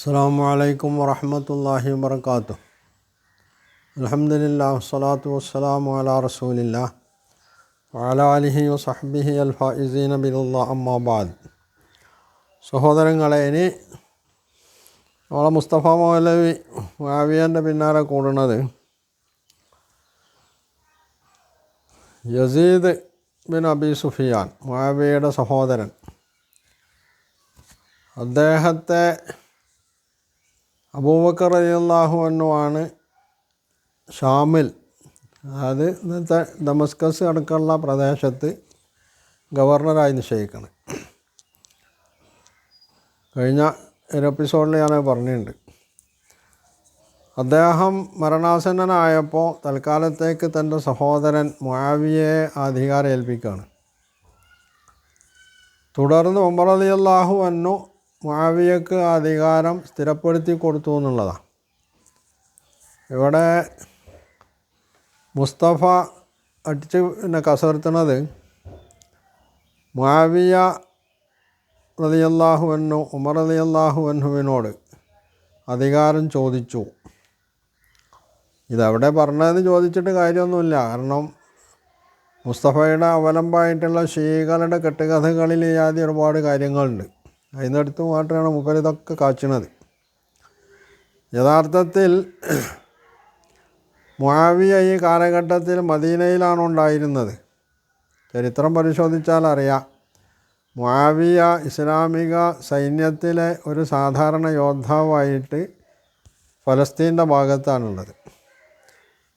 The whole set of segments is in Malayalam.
അസ്സാം വലൈക്കും വറഹമത്തല്ലാഹി വർക്കാത്തു അലഹമില്ല വസ്സലാത്തു വസ്സലാം അലാ റസൂലില്ല വാല അലിഹി വസഹബിഹി അൽ ഫൈസീൻ ബിലുള്ള അമ്മാബാദ് സഹോദരങ്ങളെ ഇനി നമ്മളെ മുസ്തഫ മൗലവി മാവിയന്റെ പിന്നാലെ കൂടുന്നത് യസീദ് ബിൻ അബി സുഫിയാൻ മാവിയയുടെ സഹോദരൻ. അദ്ദേഹത്തെ അബൂബക്കർ അലിയല്ലാഹു ആണ് ഷാമിൽ. അതായത് ഇന്നത്തെ ദമസ്കസ് അടക്കമുള്ള പ്രദേശത്ത് ഗവർണറായി നിശ്ചയിക്കണം. കഴിഞ്ഞ ഒരു എപ്പിസോഡിൽ ഞാൻ പറഞ്ഞിട്ടുണ്ട്. അദ്ദേഹം മരണാസന്നനായപ്പോൾ തൽക്കാലത്തേക്ക് തന്റെ സഹോദരൻ മാവിയെ അധികാരം ഏൽപ്പിക്കുകയാണ് തുടർന്ന് ഉമർ അള്ളാഹു അന്നു മുആവിയക്ക് ആ അധികാരം സ്ഥിരപ്പെടുത്തി കൊടുത്തു എന്നുള്ളതാണ് ഇവിടെ മുസ്തഫ അടിച്ച് പിന്നെ കസർത്തുന്നത് മുആവിയ റളിയല്ലാഹു അന്നു ഉമർ റളിയല്ലാഹു അൻഹുവിനോട് അധികാരം ചോദിച്ചു. ഇതെവിടെ പറഞ്ഞതെന്ന് ചോദിച്ചിട്ട് കാര്യമൊന്നുമില്ല. കാരണം മുസ്തഫയുടെ അവലംബമായിട്ടുള്ള ഷീകളുടെ കെട്ടുകഥകളിൽ ആദ്യം ഒരുപാട് കാര്യങ്ങളുണ്ട്. അതിനടുത്ത് മാത്രമാണ് മുപ്പർ ഇതൊക്കെ കാച്ചണത്. യഥാർത്ഥത്തിൽ മുആവിയ ഈ കാലഘട്ടത്തിൽ മദീനയിലാണ് ഉണ്ടായിരുന്നത്. ചരിത്രം പരിശോധിച്ചാൽ അറിയാം. മുആവിയ ഇസ്ലാമിക സൈന്യത്തിലെ ഒരു സാധാരണ യോദ്ധാവായിട്ട് ഫലസ്തീന്റെ ഭാഗത്താണുള്ളത്.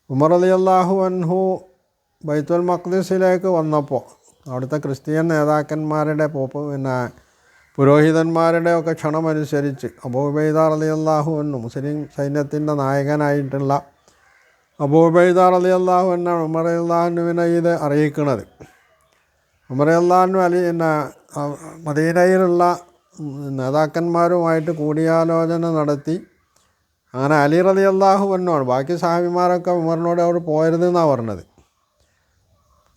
ഉമർ അലി അള്ളാഹു അൻഹു ബൈത്തുൽ മഖ്ദിസിലേക്ക് വന്നപ്പോൾ അവിടുത്തെ ക്രിസ്ത്യൻ നേതാക്കന്മാരുടെ പോപ്പ് പിന്നെ പുരോഹിതന്മാരുടെ ഒക്കെ ക്ഷണമനുസരിച്ച് അബൂബൈദാർ അലി അള്ളാഹു എന്നു മുസ്ലിം സൈന്യത്തിന്റെ നായകനായിട്ടുള്ള അബൂബൈദാർ അലി അള്ളാഹു എന്നാണ് ഉമർ അള്ളാഹുവിനെ ഇത് അറിയിക്കുന്നത് ഉമർ അള്ളാഹു അലി പിന്നെ മദീനയിലുള്ള നേതാക്കന്മാരുമായിട്ട് കൂടിയാലോചന നടത്തി. അങ്ങനെ അലി റലി അള്ളാഹു എന്നാണ് ബാക്കി സാഹിബിമാരൊക്കെ ഉമറിനോട് അവർ പോയരുതെന്നാണ് പറഞ്ഞത്.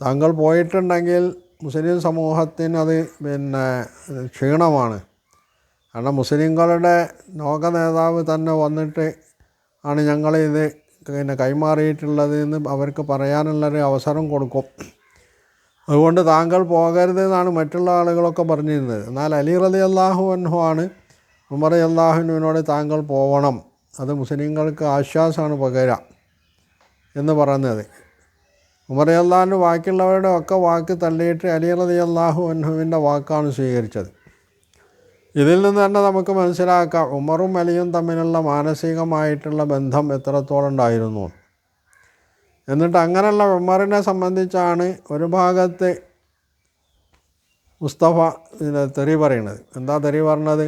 താങ്കൾ പോയിട്ടുണ്ടെങ്കിൽ മുസ്ലിം സമൂഹത്തിന് അത് പിന്നെ ക്ഷീണമാണ്. കാരണം മുസ്ലിങ്ങളുടെ ലോക നേതാവ് തന്നെ വന്നിട്ട് ആണ് ഞങ്ങളിത് പിന്നെ കൈമാറിയിട്ടുള്ളത് എന്ന് അവർക്ക് പറയാനുള്ളൊരു അവസരം കൊടുക്കും. അതുകൊണ്ട് താങ്കൾ പോകരുത് എന്നാണ് മറ്റുള്ള ആളുകളൊക്കെ പറഞ്ഞിരുന്നത്. എന്നാൽ അലി റലി അള്ളാഹു അൻഹു ആണ് ഉമർ അള്ളാഹുവിനോട് താങ്കൾ പോകണം അത് മുസ്ലിങ്ങൾക്ക് ആശ്വാസമാണ് പകരാം എന്ന് പറയുന്നത്. ഉമർ അള്ളാഹിന്റെ ബാക്കിയുള്ളവരുടെ ഒക്കെ വാക്ക് തള്ളിയിട്ട് അലി റതി അള്ളാഹു അൻഹുവിന്റെ വാക്കാണ് സ്വീകരിച്ചത്. ഇതിൽ നിന്ന് തന്നെ നമുക്ക് മനസ്സിലാക്കാം ഉമറും അലിയും തമ്മിലുള്ള മാനസികമായിട്ടുള്ള ബന്ധം എത്രത്തോളം ഉണ്ടായിരുന്നു. എന്നിട്ട് അങ്ങനെയുള്ള ഉമറിനെ സംബന്ധിച്ചാണ് ഒരു ഭാഗത്ത് മുസ്തഫ തെറി പറയണത് എന്താ തെറി പറഞ്ഞത്?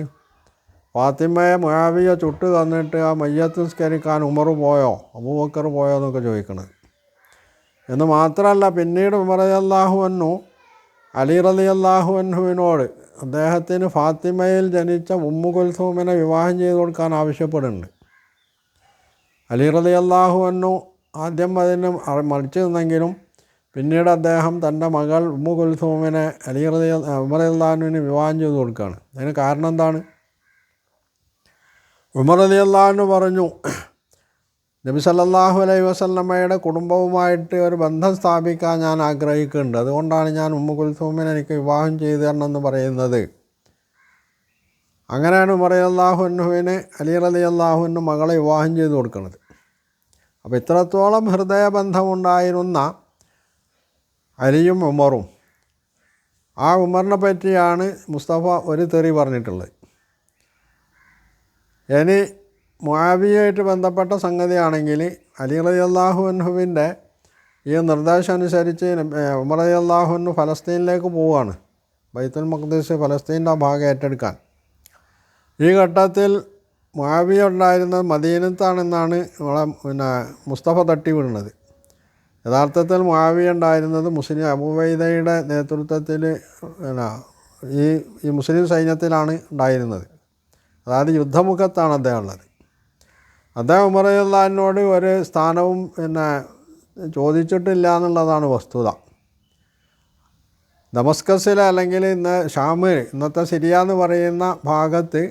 ഫാത്തിമയെ മുയാവിയെ ചുട്ട് തന്നിട്ട് ആ മയ്യത്ത് നിസ്കരിക്കാൻ ഉമർ പോയോ അബൂബക്കർ പോയോ എന്നൊക്കെ ചോദിക്കണത്. എന്ന് മാത്രമല്ല പിന്നീട് ഉമർ അള്ളാഹു അന്നു അലി റലി അള്ളാഹു അൻഹുവിനോട് അദ്ദേഹത്തിന് ഫാത്തിമയിൽ ജനിച്ച ഉമ്മു കുൽസൂമിനെ വിവാഹം ചെയ്ത് കൊടുക്കാൻ ആവശ്യപ്പെടുന്നുണ്ട്. അലി റലി അള്ളാഹു ആദ്യം അതിന് മറിച്ചു നിന്നെങ്കിലും പിന്നീട് അദ്ദേഹം തന്റെ മകൾ ഉമ്മു കുൽസൂമിനെ അലി റലി ഉമർ അള്ളാഹുവിന് വിവാഹം ചെയ്ത് കൊടുക്കുകയാണ്. അതിന് കാരണം എന്താണ്? ഉമർ അലി അള്ളാഹു പറഞ്ഞു നബി സല്ലാഹു അലൈഹി വസല്ലമ്മയുടെ കുടുംബവുമായിട്ട് ഒരു ബന്ധം സ്ഥാപിക്കാൻ ഞാൻ ആഗ്രഹിക്കുന്നുണ്ട്. അതുകൊണ്ടാണ് ഞാൻ ഉമ്മ കുൽസൂമിനെ എനിക്ക് വിവാഹം ചെയ്തു തരണമെന്ന് പറയുന്നത്. അങ്ങനെയാണ് ഉമർ അള്ളാഹുനുവിന് അലി അലി അള്ളാഹുവിന് മകളെ വിവാഹം ചെയ്തു കൊടുക്കുന്നത്. അപ്പോൾ ഇത്രത്തോളം ഹൃദയബന്ധമുണ്ടായിരുന്ന അലിയും ഉമറും. ആ ഉമറിനെ പറ്റിയാണ് മുസ്തഫ ഒരു തെറി പറഞ്ഞിട്ടുള്ളത്. ഇനി മുആവിയായിട്ട് ബന്ധപ്പെട്ട സംഗതിയാണെങ്കിൽ അലി റലി അള്ളാഹു അൻഹുവിന്റെ ഈ നിർദ്ദേശം അനുസരിച്ച് ഉമർ അലി അള്ളാഹുനു ഫലസ്തീനിലേക്ക് പോവുകയാണ്. ബൈത്തുൽ മഖ്ദീസ് ഫലസ്തീന്റെ ഭാഗം ഏറ്റെടുക്കാൻ. ഈ ഘട്ടത്തിൽ മുആവിയ ഉണ്ടായിരുന്നത് മദീനത്താണെന്നാണ് നമ്മളെ പിന്നെ മുസ്തഫ തട്ടി വിടുന്നത് യഥാർത്ഥത്തിൽ മുആവിയ ഉണ്ടായിരുന്നത് മുസ്ലിം അബുവൈദയുടെ നേതൃത്വത്തിൽ പിന്നെ ഈ ഈ മുസ്ലിം സൈന്യത്തിലാണ് ഉണ്ടായിരുന്നത്. അതായത് യുദ്ധമുഖത്താണ് അദ്ദേഹം ഉള്ളത്. അദ്ദേഹം ഉമറുല്ലാഹിനോട് ഒരു സ്ഥാനവും പിന്നെ ചോദിച്ചിട്ടില്ല എന്നുള്ളതാണ് വസ്തുത. ദമസ്കസിൽ അല്ലെങ്കിൽ ഇന്ന് ഷാമ് ഇന്നത്തെ സിരിയ എന്ന് പറയുന്ന ഭാഗത്ത്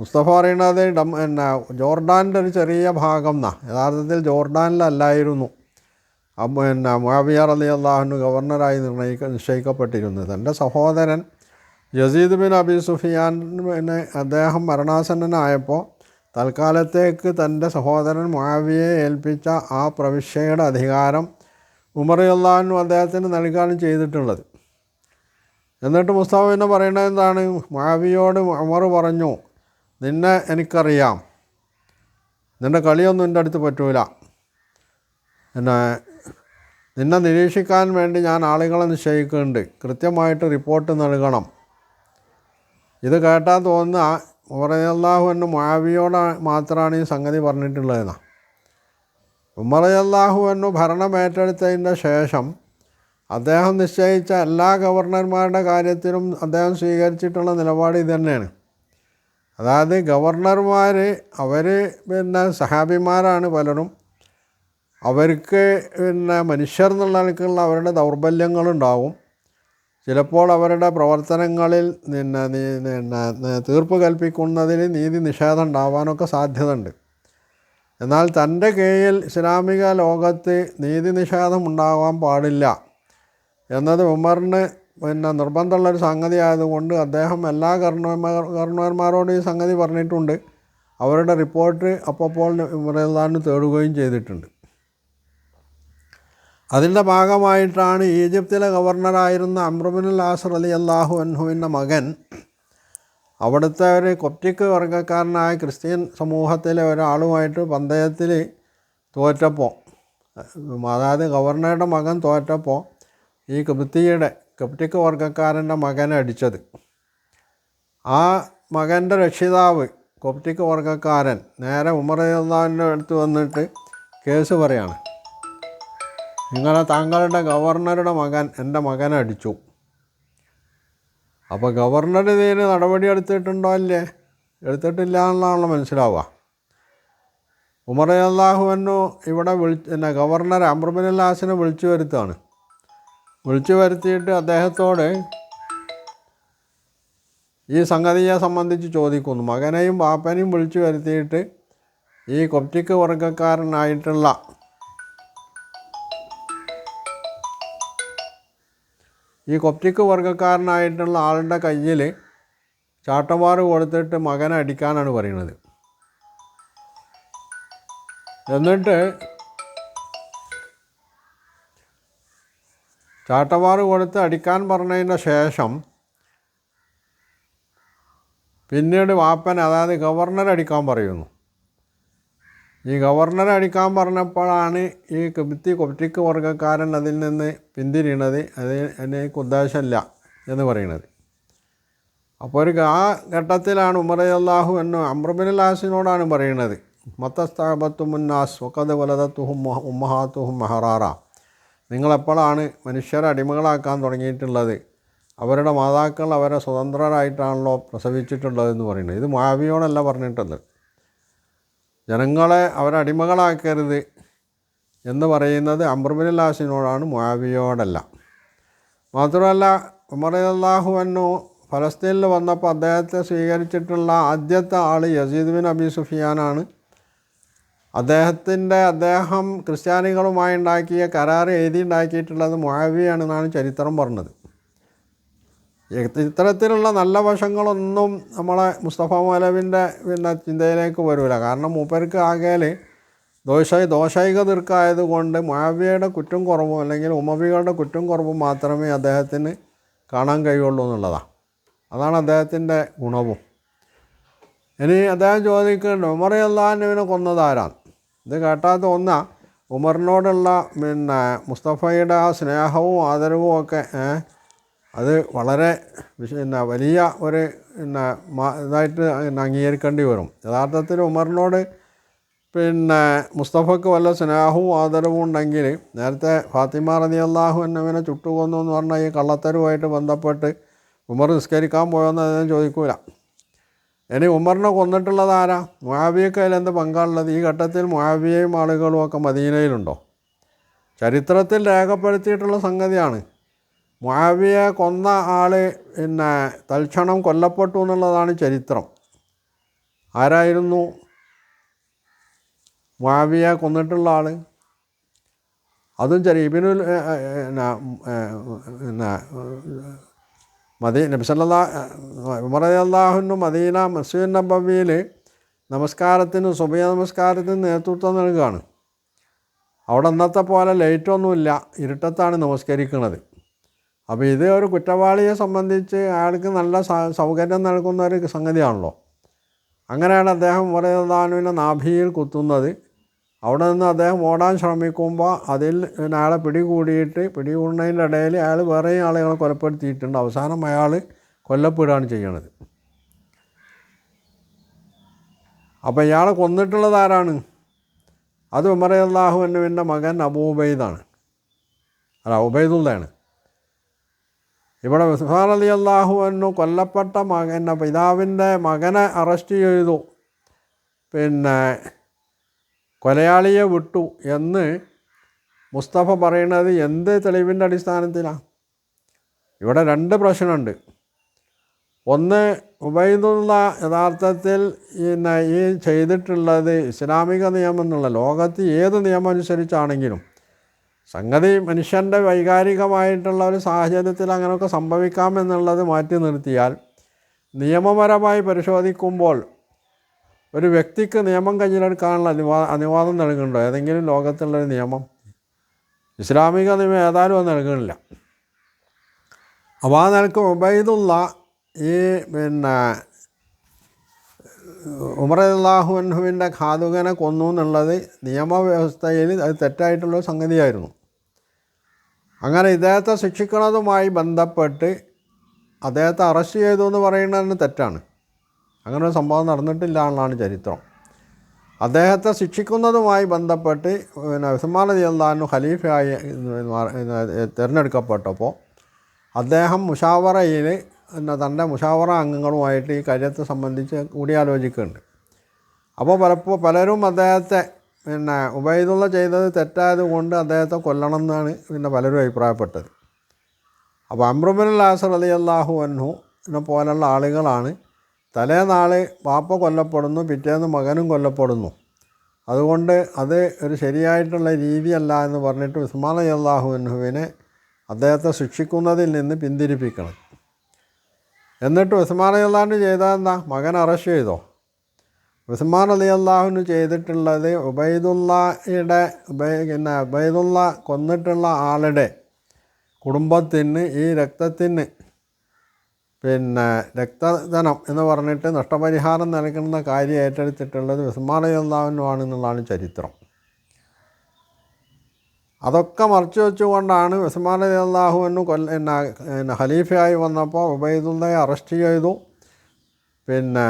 മുസ്തഫ പറയുന്നത് ഡം പിന്നെ ജോർഡാന്റെ ഒരു ചെറിയ ഭാഗം എന്നാ. യഥാർത്ഥത്തിൽ ജോർഡാനിലല്ലായിരുന്നു. പിന്നെ മുആവിയ അലി അള്ളാഹുന് ഗവർണറായി നിർണയിക്ക നിശ്ചയിക്കപ്പെട്ടിരുന്നത്. എന്റെ സഹോദരൻ ജസീദ് ബിൻ അബി സുഫിയാൻ പിന്നെ അദ്ദേഹം മരണാസന്നനായപ്പോൾ തൽക്കാലത്തേക്ക് തന്റെ സഹോദരൻ മുആവിയെ ഏൽപ്പിച്ച ആ പ്രവിശ്യയുടെ അധികാരം ഉമർ അള്ളാഹുനും അദ്ദേഹത്തിന് നൽകാനും ചെയ്തിട്ടുള്ളത്. എന്നിട്ട് മുസ്തഫ പിന്നെ പറയുന്നത് എന്താണ്? മുആവിയോട് ഉമർ പറഞ്ഞു നിന്നെ എനിക്കറിയാം. നിന്റെ കളിയൊന്നും എന്റെ അടുത്ത് പറ്റൂല. എന്നെ നിന്നെ നിരീക്ഷിക്കാൻ വേണ്ടി ഞാൻ ആളുകളെ നിശ്ചയിക്കുന്നുണ്ട്. കൃത്യമായിട്ട് റിപ്പോർട്ട് നൽകണം. ഇത് കേട്ടാൽ തോന്നുന്ന ഉമറയല്ലാഹു എന്ന് മുആവിയോട് മാത്രമാണ് ഈ സംഗതി പറഞ്ഞിട്ടുള്ളതെന്നാ. ഉമറയല്ലാഹു എന്നു ഭരണം ഏറ്റെടുത്തതിന്റെ ശേഷം അദ്ദേഹം നിശ്ചയിച്ച എല്ലാ ഗവർണർമാരുടെ കാര്യത്തിലും അദ്ദേഹം സ്വീകരിച്ചിട്ടുള്ള നിലപാട് ഇത് തന്നെയാണ്. അതായത് ഗവർണർമാർ അവർ പിന്നെ സഹാബിമാരാണ് പലരും. അവർക്ക് പിന്നെ മനുഷ്യർ എന്നുള്ള നിലക്കുള്ള അവരുടെ ദൗർബല്യങ്ങളുണ്ടാവും. ചിലപ്പോൾ അവരുടെ പ്രവർത്തനങ്ങളിൽ പിന്നെ നീ- പിന്നെ തീർപ്പ് കൽപ്പിക്കുന്നതിൽ നീതി നിഷേധം ഉണ്ടാവാനൊക്കെ സാധ്യതയുണ്ട്. എന്നാൽ തന്റെ കീഴിൽ ഇസ്ലാമിക ലോകത്ത് നീതി നിഷേധം ഉണ്ടാകാൻ പാടില്ല എന്നത് ഉമറിന് പിന്നെ നിർബന്ധമുള്ളൊരു സംഗതി ആയതുകൊണ്ട് അദ്ദേഹം എല്ലാ ഗവർണർമാർ ഗവർണർമാരോടും ഈ സംഗതി പറഞ്ഞിട്ടുണ്ട്. അവരുടെ റിപ്പോർട്ട് അപ്പോൾ ഉമറല്ലാന്ന് തേടുകയും ചെയ്തിട്ടുണ്ട്. അതിന്റെ ഭാഗമായിട്ടാണ് ഈജിപ്തിലെ ഗവർണറായിരുന്ന അമ്രുബിനുൽ ആസർ അലി അള്ളാഹു അൻഹുവിന്റെ മകൻ അവിടുത്തെ ഒരു കൊപ്റ്റിക് വർഗക്കാരനായ ക്രിസ്ത്യൻ സമൂഹത്തിലെ ഒരാളുമായിട്ട് പന്തയത്തിൽ തോറ്റപ്പോൾ അതായത് ഗവർണറുടെ മകൻ തോറ്റപ്പോൾ ഈ കൃപ്തിയുടെ കെപ്റ്റിക് വർഗക്കാരന്റെ മകനെ അടിച്ചത്. ആ മകന്റെ രക്ഷിതാവ് കൊപ്റ്റിക് വർഗക്കാരൻ നേരെ ഉമർ ഉമറയുള്ളാന്റെ അടുത്ത് വന്നിട്ട് കേസ് പറയാണ്. നിങ്ങളെ താങ്കളുടെ ഗവർണറുടെ മകൻ എന്റെ മകനെ അടിച്ചു. അപ്പോൾ ഗവർണർ ഇതിന് നടപടി എടുത്തിട്ടുണ്ടോ അല്ലേ എടുത്തിട്ടില്ല എന്നാണല്ലോ മനസ്സിലാവുക. ഉമർ അള്ളാഹുവന്നു ഇവിടെ വിളി പിന്നെ ഗവർണർ അമ്രബിൻ അല്ലാസിനെ വിളിച്ചു വരുത്താണ് വിളിച്ചു വരുത്തിയിട്ട് അദ്ദേഹത്തോട് ഈ സംഗതിയെ സംബന്ധിച്ച് ചോദിക്കുന്നു. മകനെയും ബാപ്പനെയും വിളിച്ചു വരുത്തിയിട്ട് ഈ കൊപ്റ്റിക്ക് വർഗക്കാരനായിട്ടുള്ള ഈ കൊപ്റ്റിക് വർഗക്കാരനായിട്ടുള്ള ആളുടെ കയ്യിൽ ചാട്ടവാർ കൊടുത്തിട്ട് മകനെ അടിക്കാനാണ് പറയുന്നത്. എന്നിട്ട് ചാട്ടവാർ കൊടുത്ത് അടിക്കാൻ പറഞ്ഞതിന് ശേഷം പിന്നീട് വാപ്പൻ അതായത് ഗവർണർ അടിക്കാൻ പറയുന്നു. ഈ ഗവർണറെ അടിക്കാൻ പറഞ്ഞപ്പോഴാണ് ഈ കിബിത്തി കൊപ്റ്റിക് വർഗക്കാരൻ അതിൽ നിന്ന് പിന്തിരിയണത്. അത് എനിക്ക് ഉദ്ദേശമില്ല എന്ന് പറയുന്നത്. അപ്പോൾ ഒരു ആ ഘട്ടത്തിലാണ് ഉമർ അള്ളാഹു എന്ന് അമ്രബിൻ ലാസിനോടാണ് പറയുന്നത്. മത്തസ്ഥാപത്തു മുന്നാസ് വക്കത് വലതത്തുഹും ഉമ്മഹാത്തുഹും മഹറാറ. നിങ്ങളെപ്പോഴാണ് മനുഷ്യരെ അടിമകളാക്കാൻ തുടങ്ങിയിട്ടുള്ളത്? അവരുടെ മാതാക്കൾ അവരെ സ്വതന്ത്രരായിട്ടാണല്ലോ പ്രസവിച്ചിട്ടുള്ളതെന്ന് പറയുന്നത്. ഇത് മാവിയോടല്ല പറഞ്ഞിട്ടുള്ളത്. ജനങ്ങളെ അവരടിമകളാക്കരുത് എന്ന് പറയുന്നത് അമ്രബിനുല്ലാസിനോടാണ് ലാസിനോടാണ് മുആവിയോടല്ല. മാത്രമല്ല ഉമർ അള്ളാഹു അന്നു ഫലസ്തീനിൽ വന്നപ്പോൾ അദ്ദേഹത്തെ സ്വീകരിച്ചിട്ടുള്ള ആദ്യത്തെ ആൾ യസീദ് ബിൻ അബി സുഫിയാനാണ്. അദ്ദേഹത്തിന്റെ അദ്ദേഹം ക്രിസ്ത്യാനികളുമായി ഉണ്ടാക്കിയ കരാർ എഴുതി ഉണ്ടാക്കിയിട്ടുള്ളത് മുആവിയാണെന്നാണ് ചരിത്രം പറഞ്ഞത്. ഇത്തരത്തിലുള്ള നല്ല വശങ്ങളൊന്നും നമ്മളെ മുസ്തഫ മൗലവിന്റെ പിന്നെ ചിന്തയിലേക്ക് വരില്ല കാരണം മൂപ്പർക്ക് ആകെയിൽ ദോഷ ദോഷൈക ദീർഘമായത് കൊണ്ട് മാവിയയുടെ കുറ്റം കുറവും അല്ലെങ്കിൽ ഉമവികളുടെ കുറ്റം കുറവും മാത്രമേ അദ്ദേഹത്തിന് കാണാൻ കഴിയുള്ളൂ എന്നുള്ളതാണ് അതാണ് അദ്ദേഹത്തിന്റെ ഗുണവും. ഇനി അദ്ദേഹം ചോദിക്കേണ്ട ഉമർ അള്ളാഹുവിനെ കൊന്നതാരാണ് ഇത് കേട്ടാത്ത ഒന്ന ഉമറിനോടുള്ള പിന്നെ മുസ്തഫയുടെ ആ സ്നേഹവും ആദരവും ഒക്കെ അത് വളരെ പിന്നെ വലിയ ഒരു പിന്നെ ഇതായിട്ട് അംഗീകരിക്കേണ്ടി വരും. യഥാർത്ഥത്തിൽ ഉമറിനോട് പിന്നെ മുസ്തഫക്ക് വല്ല സ്നേഹവും ആദരവും ഉണ്ടെങ്കിൽ നേരത്തെ ഫാത്തിമ റതി അള്ളാഹു എന്നവനെ ചുട്ടുകൊന്നു എന്ന് പറഞ്ഞാൽ ഈ കള്ളത്തരുമായിട്ട് ബന്ധപ്പെട്ട് ഉമർ നിസ്കരിക്കാൻ പോയെന്ന് അദ്ദേഹം ചോദിക്കൂല. ഇനി ഉമറിനെ കൊന്നിട്ടുള്ളത് ആരാ? മുആവിയക്ക് അതിലെന്ത് പങ്കാളുള്ളത് ഈ ഘട്ടത്തിൽ മുഹാബിയയും ആളുകളും ഒക്കെ മദീനയിലുണ്ടോ? ചരിത്രത്തിൽ രേഖപ്പെടുത്തിയിട്ടുള്ള സംഗതിയാണ്. മുആവിയെ കൊന്ന ആൾ പിന്നെ തൽക്ഷണം കൊല്ലപ്പെട്ടു എന്നുള്ളതാണ് ചരിത്രം. ആരായിരുന്നു മാവിയെ കൊന്നിട്ടുള്ള ആൾ അതും ചെറിയ ഇബിനുൽ പിന്നെ മദീ നബിസല്ലാ ഉമറല്ലാഹുനും മദീന മസീൻ നബവിയിൽ നമസ്കാരത്തിന് സുബയ നമസ്കാരത്തിന് നേതൃത്വം നൽകുകയാണ് അവിടെ അന്നത്തെ പോലെ ലൈറ്റൊന്നുമില്ല. ഇരുട്ടത്താണ് നമസ്കരിക്കുന്നത് അപ്പോൾ ഇത് ഒരു കുറ്റവാളിയെ സംബന്ധിച്ച് അയാൾക്ക് നല്ല സൗകര്യം നൽകുന്ന ഒരു സംഗതിയാണല്ലോ. അങ്ങനെയാണ് അദ്ദേഹം ഉമറല്ലാഹുവിനെ നാഭിയിൽ കുത്തുന്നത്. അവിടെ നിന്ന് അദ്ദേഹം ഓടാൻ ശ്രമിക്കുമ്പോൾ അതിൽ അയാളെ പിടികൂടിയിട്ട് പിടികൂടുന്നതിന്റെ ഇടയിൽ അയാൾ വേറെയും ആളുകളെ കൊലപ്പെടുത്തിയിട്ടുണ്ട്. അവസാനം അയാൾ കൊല്ലപ്പെടുകയാണ് ചെയ്യണത്. അപ്പോൾ ഇയാളെ കൊന്നിട്ടുള്ളത് ആരാണ്? അത് ഉമർ അള്ളാഹു എന്നുവിന്റെ മകൻ അബൂബൈദാണ് അല്ല ഉബൈദുള്ളയാണ്. ഇവിടെ ഉസ്മാൻ അലി അള്ളാഹു എന്നു കൊല്ലപ്പെട്ട മകൻ പിതാവിന്റെ മകനെ അറസ്റ്റ് ചെയ്തു. പിന്നെ കൊലയാളിയെ വിട്ടു എന്ന് മുസ്തഫ പറയുന്നത് എന്ത് തെളിവിന്റെ അടിസ്ഥാനത്തിലാണ്? ഇവിടെ രണ്ട് പ്രശ്നമുണ്ട്. ഒന്ന് ഉബൈദുള്ള യഥാർത്ഥത്തിൽ ഈ ചെയ്തിട്ടുള്ളത് ഇസ്ലാമിക നിയമം എന്നുള്ള ലോകത്ത് ഏത് നിയമം അനുസരിച്ചാണെങ്കിലും സംഗതി മനുഷ്യന്റെ വൈകാരികമായിട്ടുള്ള ഒരു സാഹചര്യത്തിൽ അങ്ങനെയൊക്കെ സംഭവിക്കാമെന്നുള്ളത് മാറ്റി നിർത്തിയാൽ നിയമപരമായി പരിശോധിക്കുമ്പോൾ ഒരു വ്യക്തിക്ക് നിയമം കയ്യിലെടുക്കാനുള്ള അനുവാ അനുവാദം നൽകുന്നുണ്ടോ? ഏതെങ്കിലും ലോകത്തുള്ളൊരു നിയമം? ഇസ്ലാമിക നിയമം ഏതായാലും അത് നൽകുന്നില്ല. അപ്പോൾ ആ നിലയ്ക്ക് ഉബൈദുള്ള ഈ പിന്നെ ഉമർ അള്ളാഹുവിന്റെ ഖാതുകനെ കൊന്നു എന്നുള്ളത് നിയമവ്യവസ്ഥയിൽ അത് തെറ്റായിട്ടുള്ളൊരു സംഗതിയായിരുന്നു. അങ്ങനെ ഇദ്ദേഹത്തെ ശിക്ഷിക്കുന്നതുമായി ബന്ധപ്പെട്ട് അദ്ദേഹത്തെ അറസ്റ്റ് ചെയ്തു എന്ന് പറയുന്നതിന് തെറ്റാണ്. അങ്ങനെ ഒരു സംഭവം നടന്നിട്ടില്ല എന്നാണ് ചരിത്രം. അദ്ദേഹത്തെ ശിക്ഷിക്കുന്നതുമായി ബന്ധപ്പെട്ട് പിന്നെ ഉസ്മാൻ അലി ഖലീഫയായി തിരഞ്ഞെടുക്കപ്പെട്ടപ്പോൾ അദ്ദേഹം മുഷാവറയിൽ പിന്നെ തന്റെ മുഷാവറ അംഗങ്ങളുമായിട്ട് ഈ കാര്യത്തെ സംബന്ധിച്ച് കൂടിയാലോചിക്കുന്നുണ്ട്. അപ്പോൾ പലപ്പോൾ പലരും അദ്ദേഹത്തെ പിന്നെ ഉബൈദുള്ള ചെയ്തത് തെറ്റായത് കൊണ്ട് അദ്ദേഹത്തെ കൊല്ലണം എന്നാണ് പിന്നെ പലരും അഭിപ്രായപ്പെട്ടത്. അപ്പോൾ അമ്രുബിൻ ലാസർ അലി അള്ളാഹു അൻഹു എന്നെ പോലുള്ള ആളുകളാണ്. തലേനാൾ വാപ്പ കൊല്ലപ്പെടുന്നു പിറ്റേന്ന് മകനും കൊല്ലപ്പെടുന്നു. അതുകൊണ്ട് അത് ഒരു ശരിയായിട്ടുള്ള രീതിയല്ല എന്ന് പറഞ്ഞിട്ട് ഉസ്മാൻ അലി അള്ളാഹു അൻഹുവിനെ അദ്ദേഹത്തെ ശിക്ഷിക്കുന്നതിൽ നിന്ന് പിന്തിരിപ്പിക്കണം. എന്നിട്ട് ഉസ്മാൻ അലി അള്ളാഹു ചെയ്താൽ എന്താ? മകൻ അറസ്റ്റ് ചെയ്തോ? ഉസ്മാൻ അലി അള്ളാഹുവിന് ചെയ്തിട്ടുള്ളത് ഉബൈദുള്ളയുടെ ഉബൈ പിന്നെ ഉബൈദുള്ള കൊന്നിട്ടുള്ള ആളുടെ കുടുംബത്തിന് ഈ രക്തത്തിന് പിന്നെ രക്തധനം എന്ന് പറഞ്ഞിട്ട് നഷ്ടപരിഹാരം നൽകുന്ന കാര്യം ഏറ്റെടുത്തിട്ടുള്ളത് ഉസ്മാൻ അലി അള്ളാഹുവിനുമാണെന്നുള്ളതാണ് ചരിത്രം. അതൊക്കെ മറച്ചു വെച്ചുകൊണ്ടാണ് ഉസ്മാൻ അലി അള്ളാഹുവിന് കൊല്ല പിന്നെ ഹലീഫയായി വന്നപ്പോൾ ഉബൈദുള്ളയെ അറസ്റ്റ് ചെയ്തു. പിന്നെ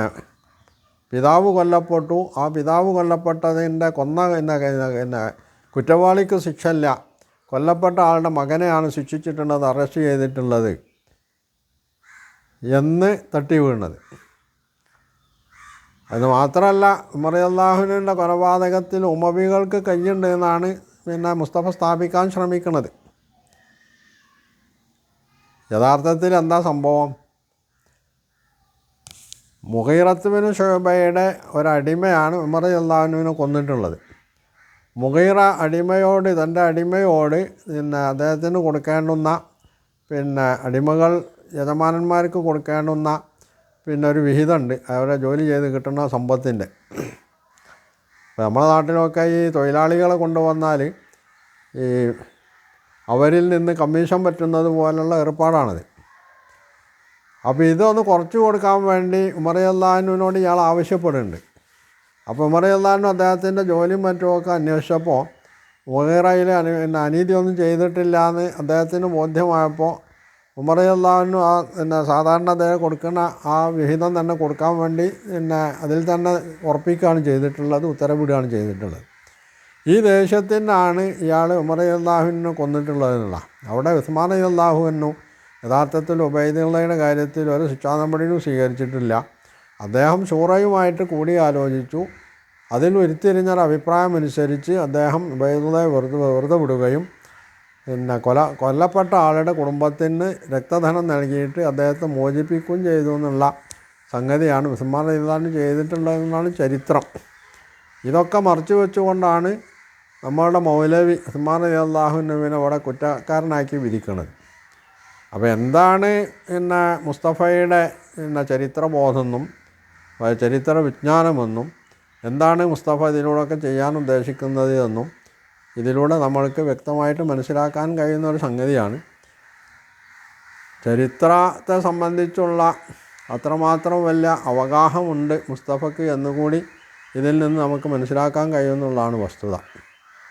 പിതാവ് കൊല്ലപ്പെട്ടു. ആ പിതാവ് കൊല്ലപ്പെട്ടതിന്റെ കൊന്ന എന്ന എന്ന കുറ്റവാളിക്ക് ശിക്ഷയില്ല. കൊല്ലപ്പെട്ട ആളുടെ മകനെയാണ് ശിക്ഷിച്ചിട്ടുള്ളത് അറസ്റ്റ് ചെയ്തിട്ടുള്ളത് എന്ന് തട്ടി വീണത്. അത് മാത്രമല്ല ഉമർ അള്ളാഹുവിന്റെ കൊലപാതകത്തിൽ ഉമവികൾക്ക് കയ്യുണ്ട് എന്നാണ് പിന്നെ മുസ്തഫ സ്ഥാപിക്കാൻ ശ്രമിക്കുന്നത്. യഥാർത്ഥത്തിൽ എന്താ സംഭവം? മുഹീറത്തുബിന് ഷുബയുടെ ഒരടിമയാണ് ഉമർ അള്ളാഹുവിനെ കൊന്നിട്ടുള്ളത്. മുഹീറ അടിമയോട് തന്റെ അടിമയോട് പിന്നെ അദ്ദേഹത്തിന് കൊടുക്കേണ്ടുന്ന പിന്നെ അടിമകൾ യജമാനന്മാർക്ക് കൊടുക്കേണ്ടുന്ന പിന്നെ ഒരു വിഹിതമുണ്ട്. അവരെ ജോലി ചെയ്ത് കിട്ടുന്ന സമ്പത്തിന്റെ. ഇപ്പോൾ നമ്മുടെ നാട്ടിലൊക്കെ ഈ തൊഴിലാളികളെ കൊണ്ടുവന്നാൽ ഈ അവരിൽ നിന്ന് കമ്മീഷൻ പറ്റുന്നത് പോലുള്ള ഏർപ്പാടാണത്. അപ്പോൾ ഇതൊന്ന് കുറച്ച് കൊടുക്കാൻ വേണ്ടി ഉമറയല്ലാനുവിനോട് ഇയാൾ ആവശ്യപ്പെടുന്നുണ്ട്. അപ്പോൾ ഉമറയല്ലാനും അദ്ദേഹത്തിന്റെ ജോലിയും മറ്റുമൊക്കെ അന്വേഷിച്ചപ്പോൾ മുഹീറയിൽ അനു പിന്നെ അനീതിയൊന്നും ചെയ്തിട്ടില്ല എന്ന് അദ്ദേഹത്തിന് ബോധ്യമായപ്പോൾ ഉമറയല്ലാനും ആ പിന്നെ സാധാരണ അദ്ദേഹം കൊടുക്കുന്ന ആ വിഹിതം തന്നെ കൊടുക്കാൻ വേണ്ടി പിന്നെ അതിൽ തന്നെ ഉറപ്പിക്കുകയാണ് ചെയ്തിട്ടുള്ളത് ഉത്തരവിടുകയാണ് ചെയ്തിട്ടുള്ളത്. ഈ ദേഷ്യത്തിനാണ് ഇയാൾ ഉമറയല്ലാഹുവിനെ കൊന്നിട്ടുള്ളതിനുള്ള കൊന്നിട്ടുള്ളത് അവിടെ ഉസ്മാൻ അള്ളാഹുവിനു യഥാർത്ഥത്തിൽ ഉബൈദുള്ളയുടെ കാര്യത്തിൽ ഒരു ശിക്ഷാ നടപടിയും സ്വീകരിച്ചിട്ടില്ല. അദ്ദേഹം ഷൂറയുമായിട്ട് കൂടിയാലോചിച്ചു. അതിൽ ഉരുത്തിരിഞ്ഞൊരു അഭിപ്രായം അനുസരിച്ച് അദ്ദേഹം ഉബൈദുള്ളയെ വെറുതെ വെറുതെ വിടുകയും പിന്നെ കൊല കൊല്ലപ്പെട്ട ആളുടെ കുടുംബത്തിന് രക്തധനം നൽകിയിട്ട് അദ്ദേഹത്തെ മോചിപ്പിക്കുകയും ചെയ്തു എന്നുള്ള സംഗതിയാണ് ഉസ്മാൻ ഇതാണ് ചെയ്തിട്ടുള്ളതെന്നാണ് ചരിത്രം. ഇതൊക്കെ മറച്ചു വെച്ചുകൊണ്ടാണ് നമ്മളുടെ മൗലവി ഉസ്മാൻ അള്ളാഹുനുവിനെ അവിടെ കുറ്റക്കാരനാക്കി വിധിക്കുന്നത് അപ്പോൾ എന്താണ് പിന്നെ മുസ്തഫയുടെ പിന്നെ ചരിത്രബോധമെന്നും ചരിത്ര വിജ്ഞാനമെന്നും എന്താണ് മുസ്തഫ ഇതിലൂടെയൊക്കെ ചെയ്യാൻ ഉദ്ദേശിക്കുന്നത് എന്നും ഇതിലൂടെ നമ്മൾക്ക് വ്യക്തമായിട്ട് മനസ്സിലാക്കാൻ കഴിയുന്ന ഒരു സംഗതിയാണ്. ചരിത്രത്തെ സംബന്ധിച്ചുള്ള അത്രമാത്രം വലിയ അവഗാഹമുണ്ട് മുസ്തഫക്ക് എന്നുകൂടി ഇതിൽ നിന്ന് നമുക്ക് മനസ്സിലാക്കാൻ കഴിയുമെന്നുള്ളതാണ് വസ്തുത.